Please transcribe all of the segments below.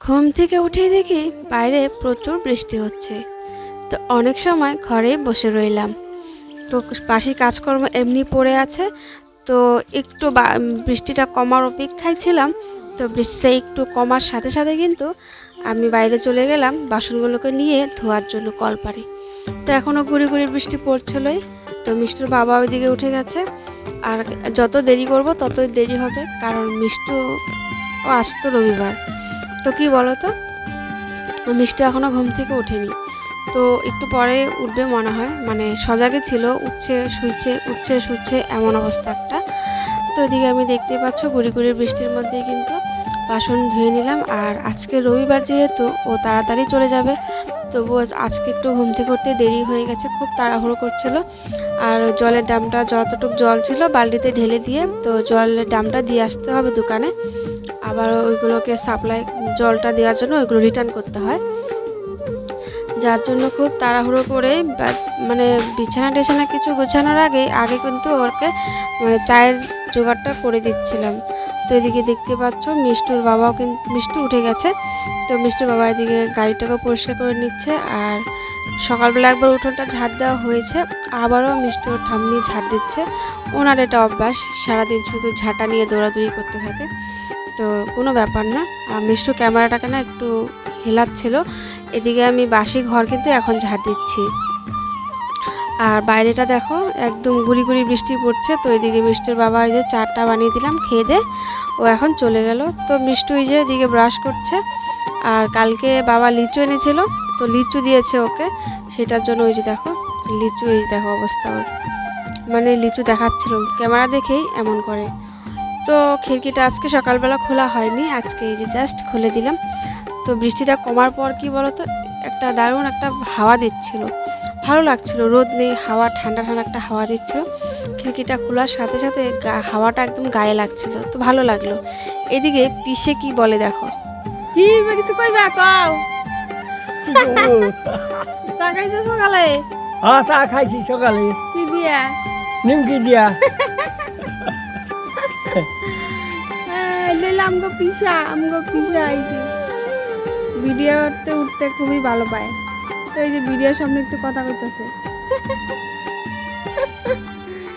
ঘুম থেকে উঠেই দেখি বাইরে প্রচুর বৃষ্টি হচ্ছে। তো অনেক সময় ঘরে বসে রইলাম। তো বাসি কাজকর্ম এমনি পড়ে আছে। তো একটু বৃষ্টিটা কমার অপেক্ষায় ছিলাম। তো বৃষ্টিটা একটু কমার সাথে সাথে কিন্তু আমি বাইরে চলে গেলাম বাসনগুলোকে নিয়ে ধোয়ার জন্য কলপারে তো এখনও গুড়ি গুড়ি বৃষ্টি পড়ছিলই। তো মিষ্টুর বাবা ওইদিকে উঠে গেছে। আর যত দেরি করব ততই দেরি হবে। কারণ মিষ্টু আসতো রবিবার। তো কি বলো তো মিষ্টি এখনও ঘুম থেকে ওঠেনি। তো একটু পরে উঠবে মনে হয়। মানে সজাগে ছিল, উঠছে, শুইছে, উঠছে, শুচ্ছে এমন অবস্থা একটা। তো এদিকে আমি দেখতে পাচ্ছ গুড়ি গুড়ি বৃষ্টির মধ্যে কিন্তু বাসন ধুয়ে নিলাম। আর আজকে রবিবার যেহেতু, ও তাড়াতাড়ি চলে যাবে। তবুও আজকে একটু ঘুম থেকে উঠতে দেরি হয়ে গেছে, খুব তাড়াহুড়ো করছিল। আর জলের ডামটা যতটুকু জল ছিল, বালতিতে ঢেলে দিয়ে তো জলের ডামটা দিয়ে আসতে হবে দোকানে। আবার ওইগুলোকে সাপ্লাই জলটা দেওয়ার জন্য ওইগুলো রিটার্ন করতে হয়। যার জন্য খুব তাড়াহুড়ো করে মানে বিছানা টিছানা কিছু গোছানোর আগে আগে কিন্তু ওকে মানে চায়ের জোগাড়টা করে দিচ্ছিলাম। তো এদিকে দেখতে পাচ্ছ মিষ্টুর বাবাও কিন্তু মিষ্টু উঠে গেছে। তো মিষ্টুর বাবা এদিকে গাড়িটাকে পরিষ্কার করে নিচ্ছে আর সকালবেলা একবার উঠোনটা ঝাড় দেওয়া হয়েছে। আবারও মিষ্টুর ঠাম্মি ঝাড় দিচ্ছে। ওনার এটা অভ্যাস, সারাদিন শুধু ঝাঁটা নিয়ে দৌড়াদৌড়ি করতে থাকে। তো কোনো ব্যাপার না। মিষ্টু ক্যামেরাটাকে না একটু হেলাচ্ছিল। এদিকে আমি বাসি ঘর কিন্তু এখন ঝাড় দিচ্ছি। আর বাইরেটা দেখো, একদম গুড়ি গুড়ি বৃষ্টি পড়ছে। তো এদিকে মিষ্টির বাবা এই যে চারটা বানিয়ে দিলাম, খেয়ে দে, ও এখন চলে গেল। তো মিষ্টু এই যে এদিকে ব্রাশ করছে। আর কালকে বাবা লিচু এনেছিল, তো লিচু দিয়েছে ওকে। সেটার জন্য ওই যে দেখো, লিচু এই দেখো অবস্থা ওর। মানে লিচু দেখাচ্ছিল, ক্যামেরা দেখেই এমন করে। তো খিড়কিটা আজকে সকালবেলা খোলা হয়নি আজকে এই যে জাস্ট খুলে দিলাম। তো বৃষ্টিটা কমার পর কি বলতো একটা দারুণ একটা হাওয়া দিচ্ছিল। ভালো লাগছিল রোদ নেই হাওয়া ঠান্ডা ঠান্ডা একটা হাওয়া দিচ্ছিল। খিড়কিটা খোলার সাথে সাথে গা- হাওয়াটা একদম গায়ে লাগছিল তো ভালো লাগল। এদিকে পিসে কি বলে দেখো? কি কিছু কইবা কও? চা খাইছো সকালে? হ্যাঁ চা খাইছি সকালে। কি দিয়া? নিমকি দিয়া। লইলে আমগো পিসা আমগো পিসা আইছি ভিডিওতে উঠতে খুবই ভালো পায়। তো এই যে ভিডিওর সামনে একটু কথা কইতেছে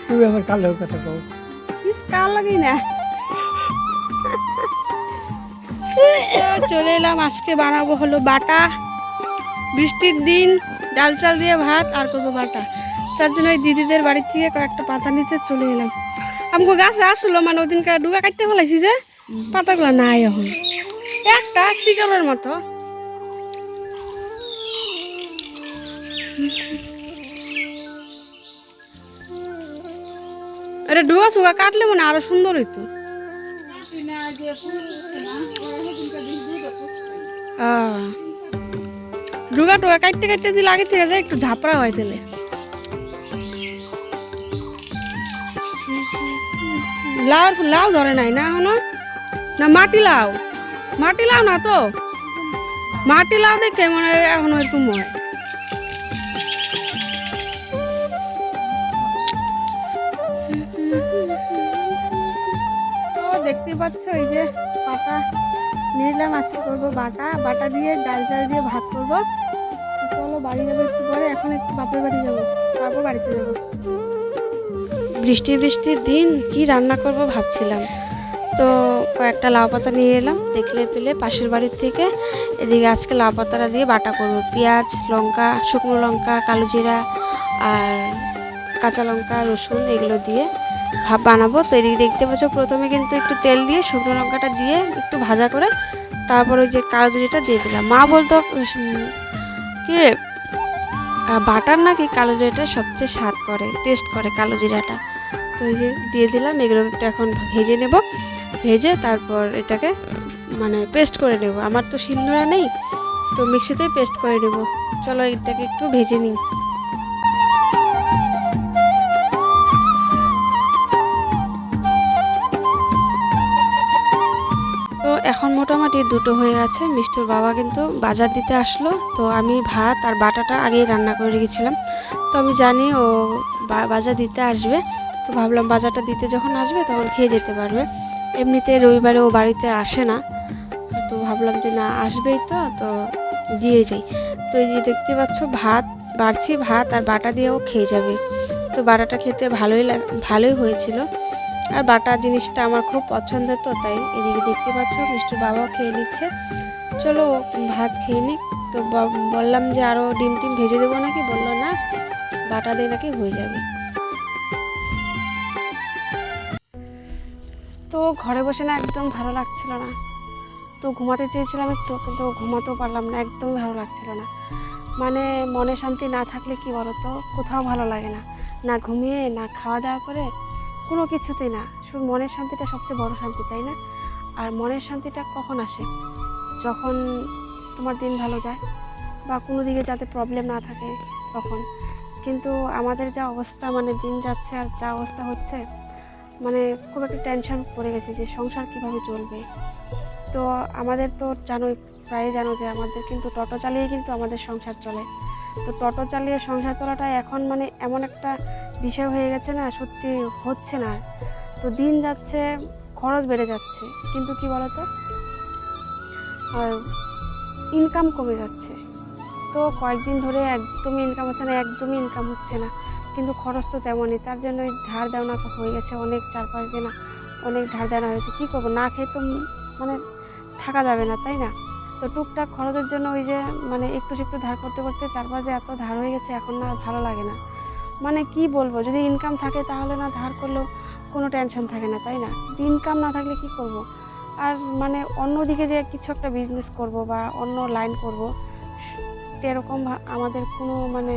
তুমি আমার কালো কথা কও? কিস কার লাগি না? চলে এলাম আজকে বানাবো হলো বাটা। বৃষ্টির দিন ডাল চাল দিয়ে ভাত আর করব বাটা। তার জন্য ওই দিদিদের বাড়ি থেকে কয়েকটা পাতা নিতে চলে এলাম। আমগো গাছে আসলো মানে ওদিনকার ডুগা কাটতে ফেলাইছি যে। পাতাগুলো নাই এখন। একটা শিকড়ের মতো। এটা ডুগা সুগা কাটলে মনে আরও সুন্দর হইতো। ডুগা টুগা কাটতে কাটতে দিলে আগে থেকে যায়, একটু ঝাপড়া হয় তাহলে লাউ লাউ ধরে নাই না এখনও? না, মাটি লাউ মাটি লাউ না তো? মাটি লাউ দেখে মনে হয় এখন এরকম হয়। দেখতে পাচ্ছ এই যে পাতা নিলাম, আজকে করব বাটা। বাটা দিয়ে ডাল চাল দিয়ে ভাত করব। চলো বাড়ি যাব একটু পরে, এখন একটু বাপের বাড়ি যাব। তারপর বাড়িতে যাব। বৃষ্টি, বৃষ্টির দিন কি রান্না করব ভাবছিলাম। তো কয়েকটা লাউ পাতা নিয়ে এলাম, দেখলে পেলে পাশের বাড়ির থেকে। এদিকে আজকে লাউ পাতাটা দিয়ে বাটা করব। পেঁয়াজ, লঙ্কা, শুকনো লঙ্কা, কালো জিরা আর কাঁচা লঙ্কা, রসুন এগুলো দিয়ে ভাব বানাবো। তো এদিকে দেখতে পাচ্ছ, প্রথমে কিন্তু একটু তেল দিয়ে শুকনো লঙ্কাটা দিয়ে একটু ভাজা করে তারপর ওই যে কালো জিরাটা দিয়ে দিলাম। মা বলতো কি বাটার নাকি কালো জিরাটা সবচেয়ে স্বাদ করে টেস্ট করে কালো জিরাটা? তো এই যে দিয়ে দিলাম, এগুলো একটু এখন ভেজে নেব। ভেজে তারপর এটাকে মানে পেস্ট করে নেব। আমার তো শিলনোড়া নেই, তো মিক্সিতেই পেস্ট করে নেব। চলো এটাকে একটু ভেজে নিই। এখন মোটামুটি দুটো হয়ে গেছে। মিষ্টুর বাবা কিন্তু বাজার দিতে আসলো, তো আমি ভাত আর বাটাটা আগেই রান্না করে রেখেছিলাম। তো আমি জানি ও বাজার দিতে আসবে, তো ভাবলাম বাজারটা দিতে যখন আসবে তখন খেয়ে যেতে পারবে। এমনিতে রবিবারে ও বাড়িতে আসে না, তো ভাবলাম যে না, আসবেই তো তো দিয়ে যাই। তো এই যে দেখতে পাচ্ছ, ভাত, বাড়ছি ভাত আর বাটা দিয়েও খেয়ে যাবে। তো বাটাটা খেতে ভালোই ভালোই হয়েছিল। আর বাটা জিনিসটা আমার খুব পছন্দের তো, তাই এদিকে দেখতে পাচ্ছ মিষ্টির বাবাও খেয়ে নিচ্ছে। চলো ভাত খেয়ে নিক। তো বললাম যে আরও ডিম টিম ভেজে দেবো নাকি? বলল না, বাটা দিয়ে নাকি, হয়ে যাবে। তো ঘরে বসে না একদম ভালো লাগছিল না। তো ঘুমাতে চেয়েছিলাম একটু, কিন্তু ঘুমাতেও পারলাম না একদমই ভালো লাগছিল না। মানে মনে শান্তি না থাকলে কি বলো তো কোথাও ভালো লাগে না। না ঘুমিয়ে, না খাওয়া দাওয়া করে, কোনো কিছুতেই না। শুধু মনের শান্তিটা সবচেয়ে বড় শান্তি, তাই না? আর মনের শান্তিটা কখন আসে? যখন তোমার দিন ভালো যায়, বা কোনো দিকে যাতে প্রবলেম না থাকে তখন। কিন্তু আমাদের যা অবস্থা মানে দিন যাচ্ছে আর যা অবস্থা হচ্ছে মানে খুব একটা টেনশন পড়ে গেছে যে সংসার কীভাবে চলবে। তো আমাদের তো জানোই প্রায় জানো যে আমাদের কিন্তু টোটো চালিয়ে কিন্তু আমাদের সংসার চলে। তো টোটো চালিয়ে সংসার চলাটা এখন মানে এমন একটা বিষয় হয়ে গেছে না, সত্যি হচ্ছে না। তো দিন যাচ্ছে, খরচ বেড়ে যাচ্ছে। কিন্তু কি বলতো? আর ইনকাম কমে যাচ্ছে। তো কয়েকদিন ধরে একদমই ইনকাম হচ্ছে না, একদমই ইনকাম হচ্ছে না। কিন্তু খরচ তো তেমনই, তার জন্য ধার দেওয়া হয়ে গেছে অনেক চার পাঁচ দিন অনেক ধার দেওয়া হয়েছে। কী করব? না খেয়ে তো মানে থাকা যাবে না, তাই না? তো টুকটাক খরচের জন্য ওই যে মানে একটু একটু ধার করতে করতে চারপাশে এত ধার হয়ে গেছে, এখন না ভালো লাগে না। মানে কি বলব? যদি ইনকাম থাকে তাহলে না ধার করলেও কোনো টেনশন থাকে না, তাই না? ইনকাম না থাকলে কি করব। আর মানে অন্যদিকে যে কিছু একটা বিজনেস করব বা অন্য লাইন করব এরকম আমাদের কোনো মানে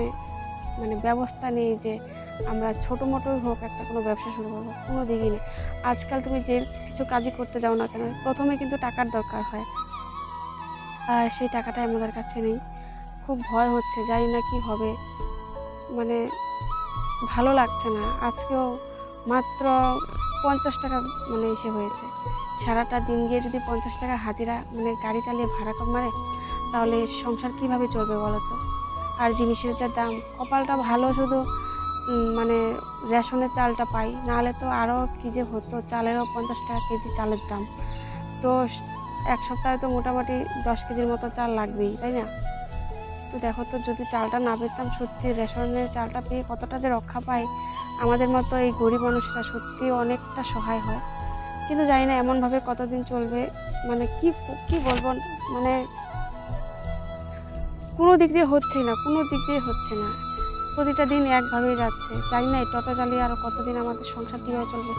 মানে ব্যবস্থা নেই যে আমরা ছোটো মোটোই হোক একটা কোনো ব্যবসা শুরু করব, কোনো দিকই নেই। আজকাল তুমি যে কিছু কাজই করতে যাও না কেন, প্রথমে কিন্তু টাকার দরকার হয়। আর সেই টাকাটাই আমাদের কাছে নেই। খুব ভয় হচ্ছে, জানি না কি হবে। মানে ভালো লাগছে না। আজকেও মাত্র পঞ্চাশ টাকা মানে এসে হয়েছে। সারাটা দিন গিয়ে যদি পঞ্চাশ টাকা হাজিরা মানে গাড়ি চালিয়ে ভাড়া কম মারে, তাহলে সংসার কীভাবে চলবে বলো তো? আর জিনিসের যা দাম। কপালটা ভালো শুধু মানে রেশনের চালটা পাই। নাহলে তো আরও কী যে হতো, চালেরও পঞ্চাশ টাকা কেজি চালের দাম। তো এক সপ্তাহে তো মোটামুটি দশ কেজির মতো চাল লাগবেই, তাই না? তো দেখো তো, যদি চালটা না পেতাম, সত্যি রেশনের চালটা পেয়ে কতটা যে রক্ষা পাই আমাদের মতো এই গরিব মানুষরা সত্যি অনেকটা সহায় হয়। কিন্তু জানি না এমনভাবে কতদিন চলবে মানে কি কি বলব মানে কোনো দিক দিয়ে হচ্ছেই না, কোনো দিক দিয়ে হচ্ছে না। প্রতিটা দিন একভাবেই যাচ্ছে। জানি না এই টোটো চালিয়ে আরও কতদিন আমাদের সংসার কীভাবে চলবে।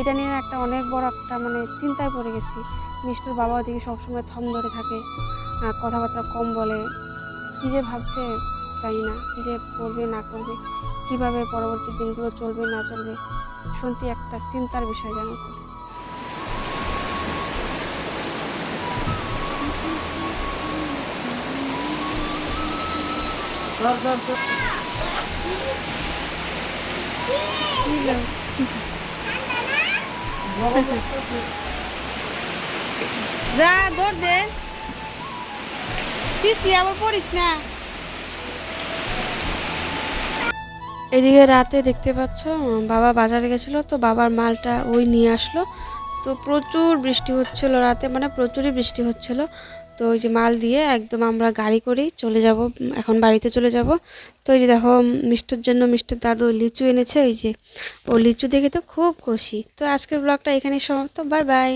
এটা নিয়ে একটা অনেক বড় একটা মানে চিন্তায় পড়ে গেছি। মিষ্টুর বাবা ওদিকে সবসময় থম ধরে থাকে কথাবার্তা কম বলে। কী যে ভাবছে জানি না, কী যে করবে, না করবে, কীভাবে পরবর্তী দিনগুলো চলবে, না চলবে। শুনতে একটা চিন্তার বিষয় জানো যা দৌড় দে। পিছলি আবার পড়িস না? এদিকে রাতে দেখতে পাচ্ছ বাবা বাজারে গেছিল তো বাবার মালটা ওই নিয়ে আসলো। তো প্রচুর বৃষ্টি হচ্ছিল রাতে মানে প্রচুরই বৃষ্টি হচ্ছিল। তো ওই যে মাল দিয়ে একদম আমরা গাড়ি করেই চলে যাব, এখন বাড়িতে চলে যাব। তো ওই যে দেখো মিষ্টির জন্য মিষ্টির দাদু লিচু এনেছে, ওই যে। ও লিচু দেখে তো খুব খুশি। তো আজকের ব্লগটা এখানেই সমাপ্ত, বাই বাই।